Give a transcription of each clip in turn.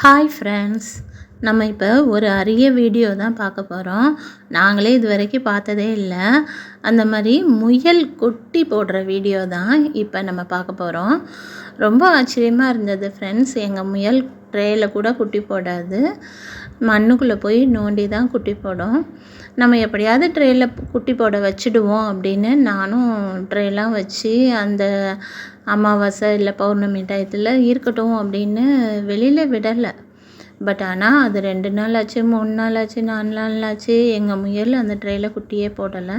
Hi friends நம்ம இப்போ ஒரு அரிய வீடியோ தான் பார்க்க போகிறோம் நாங்களே இது வரைக்கும் பார்த்ததே இல்லை. அந்த மாதிரி முயல் குட்டி போடுற வீடியோ தான் இப்போ நம்ம பார்க்க போகிறோம் ரொம்ப ஆச்சரியமாக இருந்தது ஃப்ரெண்ட்ஸ் எங்கள் முயல் ட்ரேயில் கூட குட்டி போடாது. மண்ணுக்குள்ளே போய் நோண்டி தான் குட்டி போடும். நம்ம எப்படியாவது ட்ரேயில் குட்டி போட வச்சுடுவோம் அப்படின்னு நானும் ட்ரேலாம் வச்சு அந்த அமாவாசை இல்லை பௌர்ணமி டயத்தில் இருக்கட்டும் அப்படின்னு வெளியில் விடலை. பட் ஆனால் அது ரெண்டு நாள் ஆச்சு மூணு நாள் ஆச்சு நாலு நாள் ஆச்சு எங்கள் முயல் அந்த ட்ரேயில் குட்டியே போடலை.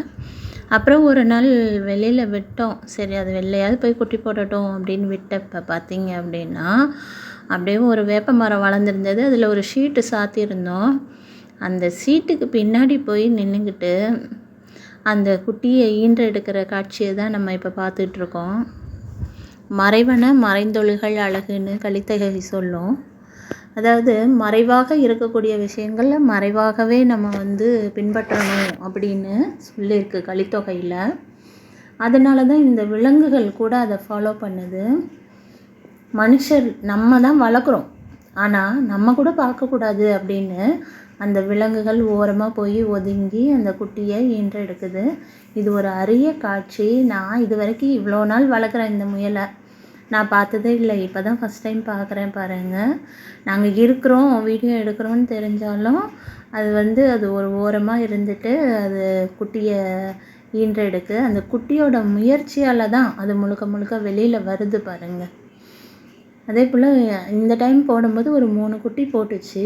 அப்புறம் ஒரு நாள் வெளியில் விட்டோம். சரி அது வெளிலையாவது போய் குட்டி போடட்டும் அப்படின்னு விட்டப்போ பார்த்தீங்க அப்படின்னா அப்படியே ஒரு வேப்ப மரம் வளர்ந்துருந்தது. அதில் ஒரு ஷீட்டு சாத்தியிருந்தோம். அந்த சீட்டுக்கு பின்னாடி போய் நின்றுக்கிட்டு அந்த குட்டியை ஈன்றெடுக்கிற காட்சியை தான் நம்ம இப்போ பார்த்துட்ருக்கோம். மறைவன மறைந்தொழிகள் அழகுன்னு கலித்தகை சொல்லும். அதாவது மறைவாக இருக்கக்கூடிய விஷயங்களில் மறைவாகவே நம்ம வந்து பின்பற்றணும் அப்படின்னு சொல்லியிருக்கு கலித்தொகையில். அதனால தான் இந்த விலங்குகள் கூட அதை ஃபாலோ பண்ணுது. மனுஷர் நம்ம தான் வளர்க்குறோம். ஆனால் நம்ம கூட பார்க்கக்கூடாது அப்படின்னு அந்த விலங்குகள் ஓரமாக போய் ஒதுங்கி அந்த குட்டியை ஈன்றெடுக்குது. இது ஒரு அரிய காட்சி. நான் இது வரைக்கும் இவ்வளோ நாள் வளர்க்குறேன் இந்த முயலை. நான் பார்த்ததே இல்லை. இப்போ தான் ஃபஸ்ட் டைம் பார்க்குறேன் பாருங்கள் நாங்கள் இருக்கிறோம் வீடியோ எடுக்கிறோன்னு தெரிஞ்சாலும் அது வந்து அது ஒரு ஓரமாக இருந்துட்டு அது குட்டியை ஈன்றெடுக்கு. அந்த குட்டியோட முயற்சியால் தான் அது முழுக்க முழுக்க வெளியில் வருது பாருங்கள் அதே போல் இந்த டைம் போடும்போது ஒரு மூணு குட்டி போட்டுச்சு.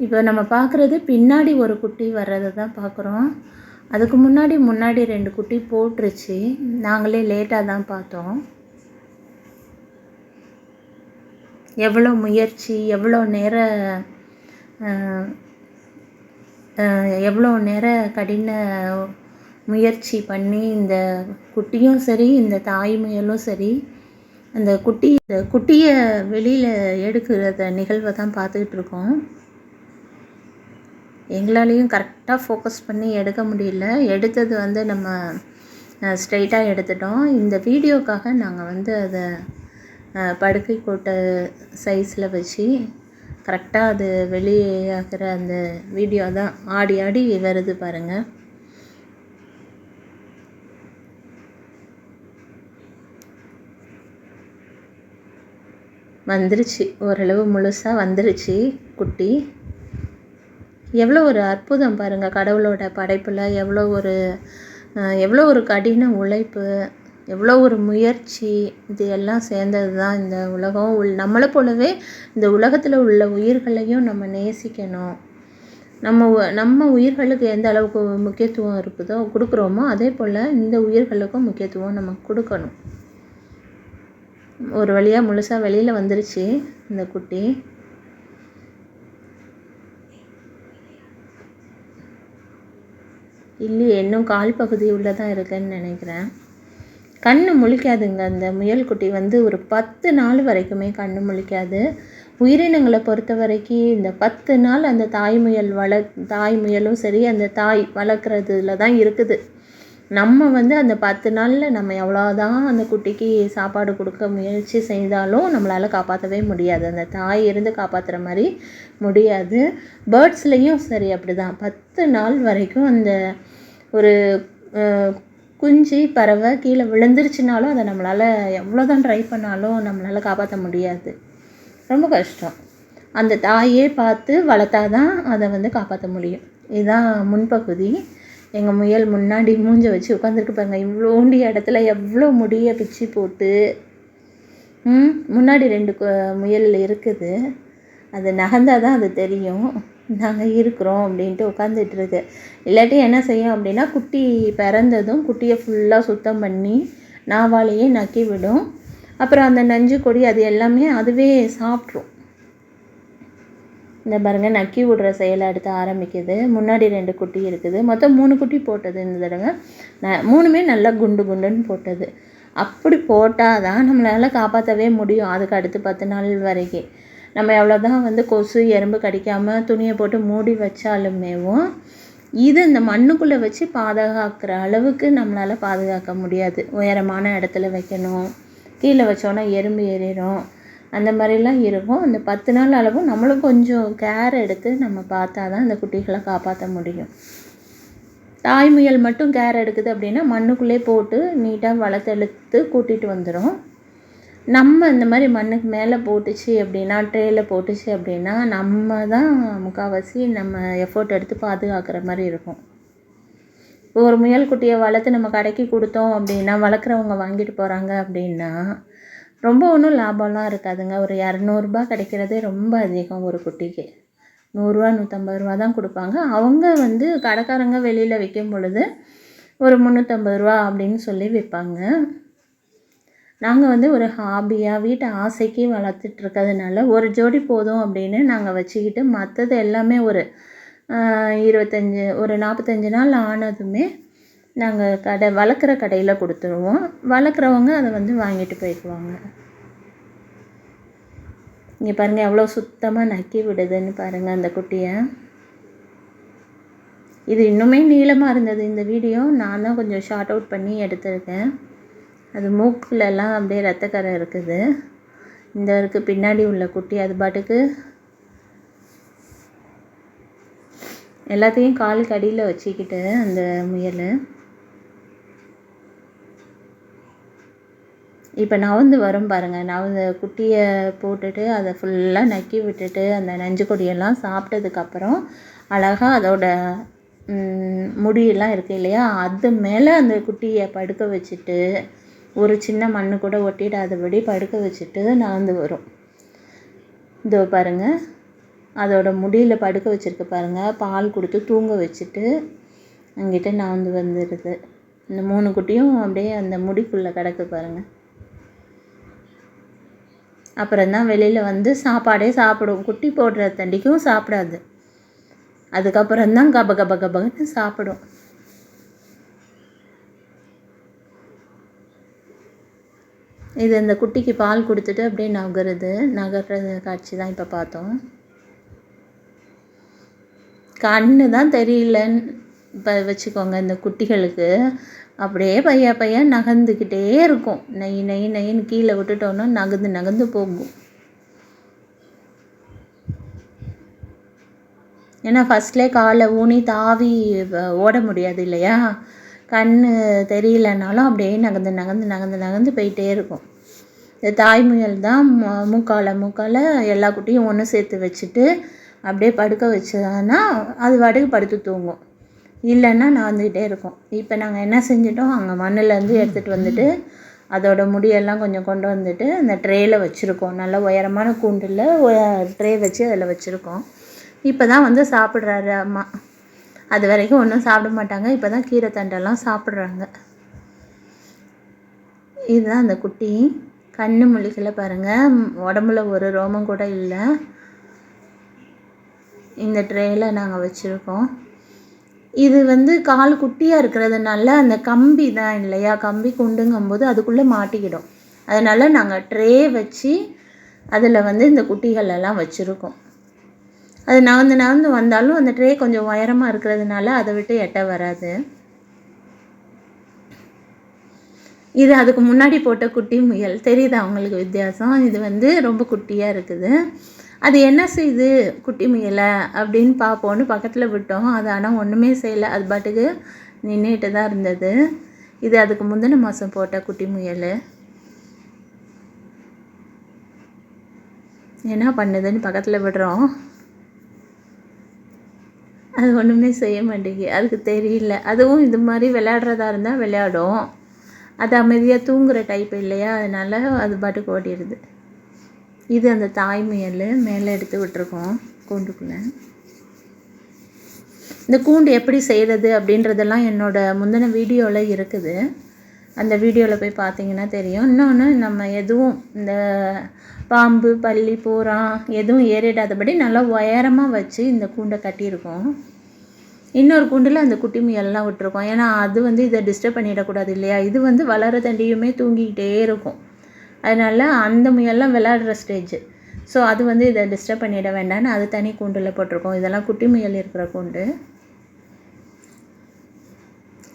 இப்போ நம்ம பார்க்குறது பின்னாடி ஒரு குட்டி வர்றதை தான் பார்க்குறோம் அதுக்கு முன்னாடி முன்னாடி ரெண்டு குட்டி போட்டுருச்சு. நாங்களே லேட்டாக தான் பார்த்தோம். எவ்வளோ முயற்சி எவ்வளோ நேர எவ்வளோ நேர கடின முயற்சி பண்ணி இந்த குட்டியும் சரி இந்த தாய் முயலும் சரி அந்த குட்டி குட்டியை வெளியில் எடுக்கிறத நிகழ்வை தான் பார்த்துக்கிட்டு இருக்கோம். எங்களாலேயும் கரெக்டாக ஃபோக்கஸ் பண்ணி எடுக்க முடியல. எடுத்தது வந்து நம்ம ஸ்ட்ரைட்டாக எடுத்துட்டோம். இந்த வீடியோக்காக நாங்கள் வந்து அதை படுக்கை கோட்டை சைஸில் வச்சு கரெக்டாக அது வெளியாகிற அந்த வீடியோ தான். ஆடி ஆடி வருது பாருங்கள் வந்துருச்சு. ஓரளவு முழுசாக வந்துருச்சு குட்டி. எவ்வளோ ஒரு அற்புதம் பாருங்கள் கடவுளோட படைப்பில். எவ்வளோ ஒரு எவ்வளோ ஒரு கடின உழைப்பு எவ்வளோ ஒரு முயற்சி இது எல்லாம் சேர்ந்தது தான் இந்த உலகம். உள் நம்மளை போலவே இந்த உலகத்தில் உள்ள உயிர்களையும் நம்ம நேசிக்கணும். நம்ம நம்ம உயிர்களுக்கு எந்த அளவுக்கு முக்கியத்துவம் இருக்குதோ கொடுக்குறோமோ அதே போல் இந்த உயிர்களுக்கும் முக்கியத்துவம் நம்ம கொடுக்கணும். ஒரு வழியாக முழுசாக வெளியில் வந்துருச்சு இந்த குட்டி. இல்லையே இன்னும் கால் பகுதி உள்ளே தான் இருக்குன்னு நினைக்கிறேன். கண் முழிக்காதுங்க. அந்த முயல் குட்டி வந்து ஒரு பத்து நாள் வரைக்குமே கண் முழிக்காது. உயிரினங்களை பொறுத்த வரைக்கும் இந்த பத்து நாள் அந்த தாய் முயல் வள தாய் முயலும் சரி அந்த தாய் வளர்க்குறதுல தான் இருக்குது. நம்ம வந்து அந்த பத்து நாளில் நம்ம எவ்வளோதான் அந்த குட்டிக்கு சாப்பாடு கொடுக்க முயற்சி செய்தாலும் நம்மளால் காப்பாற்றவே முடியாது. அந்த தாய் இருந்து காப்பாற்றுற மாதிரி முடியாது. பேர்ட்ஸ்லேயும் சரி அப்படி தான் பத்து நாள் வரைக்கும் அந்த ஒரு குஞ்சு பறவை கீழே விழுந்துருச்சுனாலும் அதை நம்மளால் எவ்வளோ தான் ட்ரை பண்ணாலும் நம்மளால் காப்பாற்ற முடியாது. ரொம்ப கஷ்டம். அந்த தாயே பார்த்து வளர்த்தா தான் அதை வந்து காப்பாற்ற முடியும். இதுதான் முன்பகுதி. எங்கள் முயல் முன்னாடி மூஞ்ச வச்சு உட்காந்துருக்கு பாருங்க. இவ்வளோண்டி இடத்துல எவ்வளோ முடியை பிச்சு போட்டு முன்னாடி ரெண்டு முயல் இருக்குது. அது நகர்ந்தால் தான் அது தெரியும். நாங்கள் இருக்கிறோம் அப்படின்ட்டு உட்காந்துட்ருக்கு இல்லாட்டி என்ன செய்யும் அப்படின்னா குட்டி பிறந்ததும் குட்டியை ஃபுல்லாக சுத்தம் பண்ணி நாவாலேயே நக்கி விடும் அப்புறம் அந்த நஞ்சு கொடி அது எல்லாமே அதுவே சாப்பிட்ரும். இந்த பாருங்கள் நக்கி விடுற செயலை அடுத்து ஆரம்பிக்குது. முன்னாடி ரெண்டு குட்டி இருக்குது. மொத்தம் மூணு குட்டி போட்டது இந்த தடவை. ந மூணுமே நல்லா குண்டு குண்டுன்னு போட்டது. அப்படி போட்டால் தான் நம்மளால் காப்பாற்றவே முடியும். அதுக்கு அடுத்து பத்து நாள் வரைக்கும். நம்ம எவ்வளோ தான் வந்து கொசு எறும்பு கடிக்காமல் துணியை போட்டு மூடி வச்சாலுமேவும் இது இந்த மண்ணுக்குள்ளே வச்சு பாதுகாக்கிற அளவுக்கு நம்மளால் பாதுகாக்க முடியாது. உயரமான இடத்துல வைக்கணும். கீழே வச்சோன்னா எறும்பு ஏறிடும். அந்த மாதிரிலாம் இருக்கும். அந்த பத்து நாள் அளவும் நம்மளும் கொஞ்சம் கேர் எடுத்து நம்ம பார்த்தா தான் அந்த குட்டிகளை காப்பாற்ற முடியும். தாய் முயல் மட்டும் கேர் எடுக்குது அப்படின்னா மண்ணுக்குள்ளே போட்டு நீட்டாக வளர்த்தெழுத்து கூட்டிகிட்டு வந்துடும் நம்ம இந்த மாதிரி மண்ணுக்கு மேலே போட்டுச்சு அப்படின்னா ட்ரேயில் போட்டுச்சு அப்படின்னா நம்ம தான் முக்கால்வாசி நம்ம எஃபோர்ட் எடுத்து பாதுகாக்கிற மாதிரி இருக்கும். ஒரு முயல் குட்டியை வளர்த்து நம்ம கடைக்கு கொடுத்தோம் அப்படின்னா வளர்க்குறவங்க வாங்கிட்டு போகிறாங்க அப்படின்னா ரொம்ப ஒன்றும் லாபம்லாம் இருக்காதுங்க. ஒரு இரநூறுபா கிடைக்கிறதே ரொம்ப அதிகம் ஒரு குட்டிக்கு. நூறுரூவா நூற்றம்பது ரூபா தான் கொடுப்பாங்க. அவங்க வந்து கடைக்காரங்க வெளியில் விற்கும் பொழுது ஒரு முந்நூற்றம்பது ரூபா அப்படின்னு சொல்லி விற்பாங்க. நாங்கள் வந்து ஒரு ஹாபியாக வீட்டை ஆசைக்கு வளர்த்துட்ருக்கிறதுனால ஒரு ஜோடி போதும் அப்படின்னு நாங்கள் வச்சுக்கிட்டு மற்றது எல்லாமே ஒரு இருபத்தஞ்சி ஒரு நாற்பத்தஞ்சு நாள் ஆனதுமே நாங்கள் கடை வளர்க்குற கடையில் கொடுத்துருவோம். வளர்க்குறவங்க அதை வந்து வாங்கிட்டு போய்க்குவாங்க. இங்கே பாருங்கள் எவ்வளோ சுத்தமாக நக்கி விடுதுன்னு பாருங்கள் அந்த குட்டியை. இது இன்னுமே நீளமாக இருந்தது. இந்த வீடியோ நான் தான் கொஞ்சம் ஷார்ட் அவுட் பண்ணி எடுத்திருக்கேன். அது மூக்குலலாம் அப்படியே ரத்தக்கரை இருக்குது. இந்த இருக்குது பின்னாடி உள்ள குட்டி அது பாட்டுக்கு எல்லாத்தையும் காலுக்கு அடியில் வச்சுக்கிட்டு அந்த முயல். இப்போ நவந்து வரும் பாருங்கள் நவந்த குட்டியை போட்டுட்டு அதை ஃபுல்லாக நக்கி விட்டுட்டு அந்த நஞ்சு கொடியெல்லாம் சாப்பிட்டதுக்கப்புறம் அழகாக அதோட முடியெல்லாம் இருக்குது இல்லையா? அது மேலே அந்த குட்டியை படுக்க வச்சுட்டு ஒரு சின்ன மண்ணு கூட ஒட்டிடாதபடி படுக்க வச்சுட்டு நகந்து வரும். இதோ பாருங்கள் அதோட முடியில் படுக்க வச்சுருக்கு பாருங்கள் பால் கொடுத்து தூங்க வச்சுட்டு அங்கிட்ட நகந்து வந்துடுது இந்த மூணு குட்டியும் அப்படியே அந்த முடிக்குள்ளே கிடக்கு பாருங்கள் அப்புறம் தான் வெளியில் வந்து சாப்பாடே சாப்பிடும். குட்டி போடுற தண்டிக்கும் சாப்பிடாது. அதுக்கப்புறம் தான் கப கப கபன்னு சாப்பிடும். இது இந்த குட்டிக்கு பால் கொடுத்துட்டு அப்படியே நகருது. நகர்றது காட்சி தான் இப்போ பார்த்தோம். கண்ணு தான் தெரியலன்னு இப்போ வச்சுக்கோங்க இந்த குட்டிகளுக்கு. அப்படியே பையா பையா நகர்ந்துக்கிட்டே இருக்கும். நெய் நெய் நெய்ன்னு கீழே விட்டுட்டோன்னா நகர்ந்து நகர்ந்து போகும். ஏன்னா ஃபஸ்ட்லே காலை ஊனி தாவி ஓட முடியாது இல்லையா? கண் தெரியலனாலும் அப்படியே நகர்ந்து நகர்ந்து நகர்ந்து நகர்ந்து போயிட்டே இருக்கும். இந்த தாய்முயல் தான் மூக்கால மூக்கால எல்லா குட்டியும் ஒன்று சேர்த்து வச்சுட்டு அப்படியே படுக்க வச்சதுன்னா அது பாட்டுக்கு படுத்து தூங்கும். இல்லைன்னா நகர்ந்துக்கிட்டே இருக்கும். இப்போ நாங்கள் என்ன செஞ்சிட்டோம்? அங்கே மண்ணுலேருந்து எடுத்துகிட்டு வந்துட்டு அதோட முடியெல்லாம் கொஞ்சம் கொண்டு வந்துட்டு அந்த ட்ரேயில் வச்சுருக்கோம். நல்ல உயரமான கூண்டில் ட்ரே வச்சு அதில் வச்சுருக்கோம். இப்போ தான் வந்து சாப்பிட்றாரு அம்மா. அது வரைக்கும் ஒன்றும் சாப்பிட மாட்டாங்க. இப்போ தான் கீரை தண்டெல்லாம் சாப்பிட்றாங்க. இதுதான் அந்த குட்டி. கண் முழிக்கல பாருங்கள் உடம்புல ஒரு ரோமம் கூட இல்லை. இந்த ட்ரேயில் நாங்கள் வச்சுருக்கோம். இது வந்து கால் குட்டியாக இருக்கிறதுனால அந்த கம்பி தான் இல்லையா? கம்பி குண்டுங்கும்போது அதுக்குள்ளே மாட்டிக்கிடும். அதனால் நாங்கள் ட்ரே வச்சு அதில் வந்து இந்த குட்டிகளெல்லாம் வச்சுருக்கோம். அது நகர்ந்து நகர்ந்து வந்தாலும் அந்த ட்ரே கொஞ்சம் உயரமாக இருக்கிறதுனால அதை விட்டு எட்ட வராது. இது அதுக்கு முன்னாடி போட்ட குட்டி முயல். தெரியுது அவங்களுக்கு வித்தியாசம்? இது வந்து ரொம்ப குட்டியாக இருக்குது. அது என்ன செய்யுது குட்டி முயலை அப்படின்னு பார்ப்போன்னு பக்கத்தில் விட்டோம். அது ஆனால் ஒன்றுமே செய்யலை. அது பாட்டுக்கு நின்றுட்டு தான் இருந்தது. இது அதுக்கு முந்தின மாதம் போட்ட குட்டி முயல். என்ன பண்ணுதுன்னு பக்கத்தில் விடுறோம். அது ஒன்றுமே செய்ய மாட்டேங்குது. அதுக்கு தெரியல. அதுவும் இது மாதிரி விளையாடுறதா இருந்தால் விளையாடும். அது அமைதியாக தூங்குற டைப் இல்லையா? அதனால் அது பாட்டுக்கு ஓடிடுது இது அந்த தாய் முயல் மேலே எடுத்து விட்டுருக்கோம் கூண்டுக்குள்ளே. இந்த கூண்டு எப்படி செய்கிறது அப்படின்றதெல்லாம் என்னோட முந்தின வீடியோவில் இருக்குது. அந்த வீடியோவில் போய் பார்த்தீங்கன்னா தெரியும். இன்னொன்று நம்ம எதுவும் இந்த பாம்பு பள்ளி பூரா எதுவும் ஏறிடாதபடி நல்லா உயரமாக வச்சு இந்த கூண்டை கட்டியிருக்கோம். இன்னொரு கூண்டில் அந்த குட்டி முயல்லாம் விட்டுருக்கோம். ஏன்னா அது வந்து இதை டிஸ்டர்ப் பண்ணிடக்கூடாது இல்லையா? இது வந்து வளர தண்டியுமே தூங்கிக்கிட்டே இருக்கும். அதனால அந்த முயல்லாம் விளையாடுற ஸ்டேஜ் ஸோ அது வந்து இதை டிஸ்டர்ப் பண்ணிட வேண்டாம்னு அது தனி கூண்டில் போட்டிருக்கோம். இதெல்லாம் குட்டி முயல் இருக்கிற கூண்டு.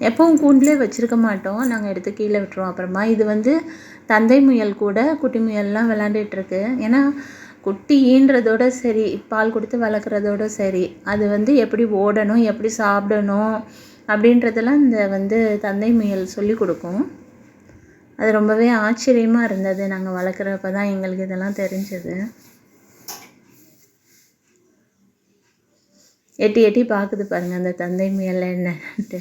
எப்பவும் கூண்டிலே வச்சுருக்க மாட்டோம். நாங்கள் எடுத்து கீழே விட்டுருவோம் அப்புறமா. இது வந்து தந்தை முயல் கூட குட்டி முயல்லாம் விளாண்டுட்டுருக்கு ஏன்னா குட்டி ஈன்றதோட சரி பால் கொடுத்து வளர்க்குறதோட சரி அது வந்து எப்படி ஓடணும் எப்படி சாப்பிடணும் அப்படின்றதெல்லாம் இந்த வந்து தந்தை முயல் சொல்லி கொடுக்கும். அது ரொம்பவே ஆச்சரியமாக இருந்தது நாங்கள் வளர்க்குறப்ப தான் எங்களுக்கு இதெல்லாம் தெரிஞ்சது. எட்டி எட்டி பார்க்குது பாருங்கள் அந்த தந்தை முயல் என்னன்ட்டு.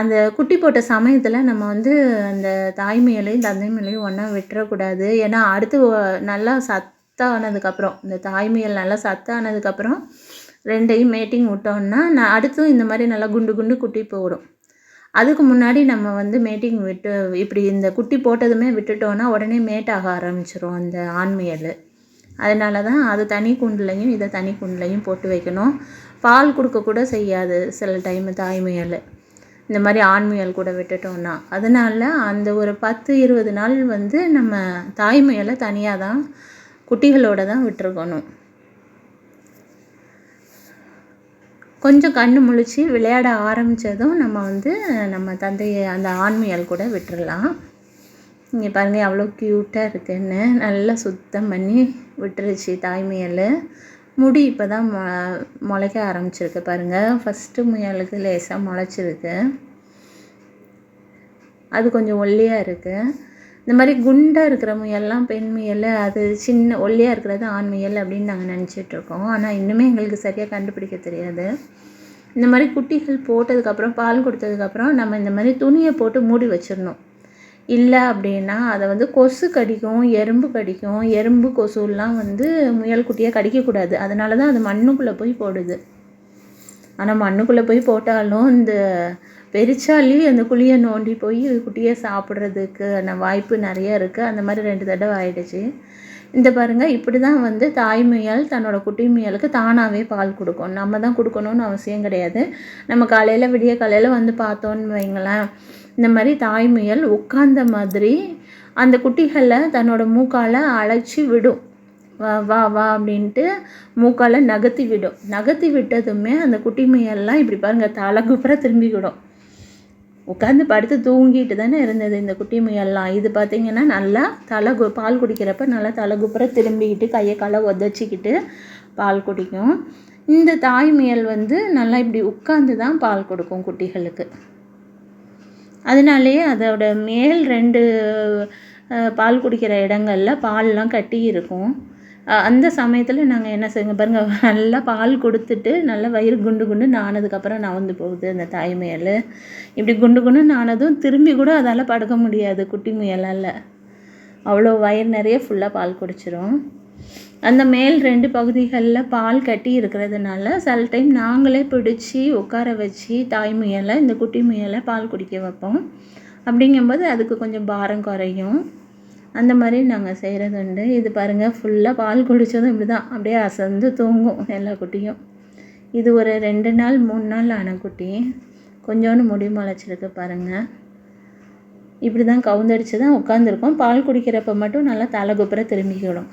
அந்த குட்டி போட்ட சமயத்தில் நம்ம வந்து அந்த தாய் முயலையும் தந்தை முயலையும் ஒன்றா விட்டுறக்கூடாது. ஏன்னா அடுத்து நல்லா சத் சத்தானதுக்கப்புறம் இந்த தாய் நல்லா சத்தானதுக்கப்புறம் ரெண்டையும் மேட்டிங் விட்டோம்னா நான் அடுத்தும் இந்த மாதிரி நல்லா குண்டு குண்டு குட்டி போடும். அதுக்கு முன்னாடி நம்ம வந்து மேட்டிங் விட்டு இப்படி இந்த குட்டி போட்டதுமே விட்டுட்டோன்னா உடனே மேட் ஆக ஆரம்பிச்சிரும் அந்த ஆண்மையல். அதனால தான் அது தனி குண்டுலையும் இதை தனி குண்டுலையும் போட்டு வைக்கணும். பால் கொடுக்க கூட செய்யாது சில டைம் தாய்மையல். இந்த மாதிரி ஆண் முயல் கூட விட்டுட்டோம்னா. அதனால அந்த ஒரு பத்து இருபது நாள் வந்து நம்ம தாய்மையலை தனியாக தான் குட்டிகளோட தான் விட்டுருக்கணும். கொஞ்சம் கண்ணு முழிச்சு விளையாட ஆரம்பித்ததும் நம்ம வந்து நம்ம தந்தையை அந்த ஆண்மையால் கூட விட்டுறலாம். இங்கே பாருங்கள் எவ்வளோ க்யூட்டாக இருக்குன்னு. நல்லா சுத்தம் பண்ணி விட்டுருச்சு தாய்மையல். முடி இப்போ தான் மொ முளைக்க ஆரம்பிச்சிருக்கு பாருங்கள் ஃபஸ்ட்டு முயலுக்கு லேசாக முளைச்சிருக்கு. அது கொஞ்சம் ஒல்லியாக இருக்குது இந்த மாதிரி குண்டாக இருக்கிற முயல்லாம் பெண் முயல் அது சின்ன ஒல்லியாக இருக்கிறது ஆண் முயல் அப்படின்னு நாங்கள் நினச்சிட்ருக்கோம் ஆனால் இன்னுமே எங்களுக்கு சரியாக கண்டுபிடிக்க தெரியாது. இந்த மாதிரி குட்டிகள் போட்டதுக்கப்புறம் பால் கொடுத்ததுக்கப்புறம் நம்ம இந்த மாதிரி துணியை போட்டு மூடி வச்சிடணும். இல்லை அப்படின்னா அதை வந்து கொசு கடிக்கும் எறும்பு கடிக்கும் எறும்பு கொசுலாம் வந்து முயல் குட்டியாக கடிக்கக்கூடாது அதனால தான் அது மண்ணுக்குள்ளே போய் போடுது. ஆனால் மண்ணுக்குள்ளே போய் போட்டாலும் இந்த பெரிச்சாலி அந்த குழியை நோண்டி போய் குட்டியை சாப்பிட்றதுக்கு வாய்ப்பு நிறைய இருக்குது அந்த மாதிரி ரெண்டு தடவை ஆயிடுச்சு. இந்த பாருங்கள் இப்படி தான் வந்து தாய் முயல் தன்னோட குட்டி முயலுக்கு தானாகவே பால் கொடுக்கும். நம்ம தான் கொடுக்கணும்னு அவசியம் கிடையாது. நம்ம காலையில் விடிய காலையில் வந்து பார்த்தோன்னு வைங்களேன் இந்த மாதிரி தாய் முயல் உட்கார்ந்த மாதிரி அந்த குட்டிகளை தன்னோட மூக்கால் அழைச்சி விடும். வா வா வா அப்படின்ட்டு மூக்கால் நகர்த்தி விடும். நகர்த்தி விட்டதுமே அந்த குட்டி முயல்லாம் இப்படி பாருங்கள் தலை குப்புற திரும்பிக்கிடும் உட்காந்து படுத்து தூங்கிட்டு தானே இருந்தது இந்த குட்டி முயல்லாம் இது பார்த்தீங்கன்னா நல்லா தலை கு பால் குடிக்கிறப்ப நல்லா தலை குப்புற திரும்பிக்கிட்டு கையை காலை உதச்சிக்கிட்டு பால் குடிக்கும். இந்த தாய் முயல் வந்து நல்லா இப்படி உட்காந்து தான் பால் கொடுக்கும் குட்டிகளுக்கு. அதனாலேயே அதோட மேல் ரெண்டு பால் குடிக்கிற இடங்களில் பால்லாம் கட்டி இருக்கும். அந்த சமயத்தில் நாங்கள் என்ன செய்வோங்க பாருங்கள் நல்லா பால் கொடுத்துட்டு நல்லா வயிறு குண்டு குண்டு நானதுக்கப்புறம் நவந்து போகுது அந்த தாய் முயல். இப்படி குண்டு குண்டு நானதும் திரும்பி கூட அதால் படுக்க முடியாது குட்டி முயலால். அவ்வளோ வயிறு நிறைய ஃபுல்லாக பால் குடிச்சிரும். அந்த மேல் ரெண்டு பகுதிகளில் பால் கட்டி இருக்கிறதுனால சில டைம் நாங்களே பிடிச்சி உட்கார வச்சு தாய் முயலை இந்த குட்டி முயலை பால் குடிக்க வைப்போம். அப்படிங்கும்போது அதுக்கு கொஞ்சம் பாரம் குறையும். அந்த மாதிரி நாங்கள் செய்கிறது உண்டு. இது பாருங்கள் ஃபுல்லாக பால் குடித்ததும் இப்படி தான் அப்படியே அசந்து தூங்கும் எல்லா குட்டியும். இது ஒரு ரெண்டு நாள் மூணு நாள் ஆன குட்டி. கொஞ்சோண்டு முடி முளைச்சிருக்கு பாருங்கள் இப்படி தான் கவுந்தடிச்சு தான் உட்காந்துருக்கோம் பால் குடிக்கிறப்ப மட்டும் நல்லா தலை குப்புற திரும்பிக்கிடும்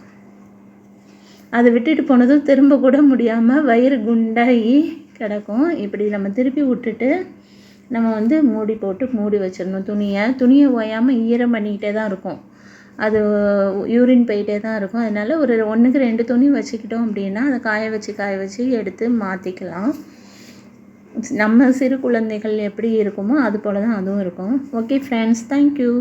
அதை விட்டுட்டு போனதும் திரும்ப கூட முடியாமல் வயிறு குண்டாகி கிடக்கும். இப்படி நம்ம திருப்பி விட்டுட்டு நம்ம வந்து மூடி போட்டு மூடி வச்சிடணும். துணியை. துணியை ஓயாமல் ஈரம் பண்ணிக்கிட்டே தான் இருக்கும். அது யூரின் போயிட்டே தான் இருக்கும். அதனால ஒரு ஒன்றுக்கு ரெண்டு துணி வச்சுக்கிட்டோம் அப்படின்னா அதை காய வச்சு காய வச்சு எடுத்து மாற்றிக்கலாம் நம்ம சிறு குழந்தைகள் எப்படி இருக்குமோ அது போல் தான் அதுவும் இருக்கும். Okay friends thank you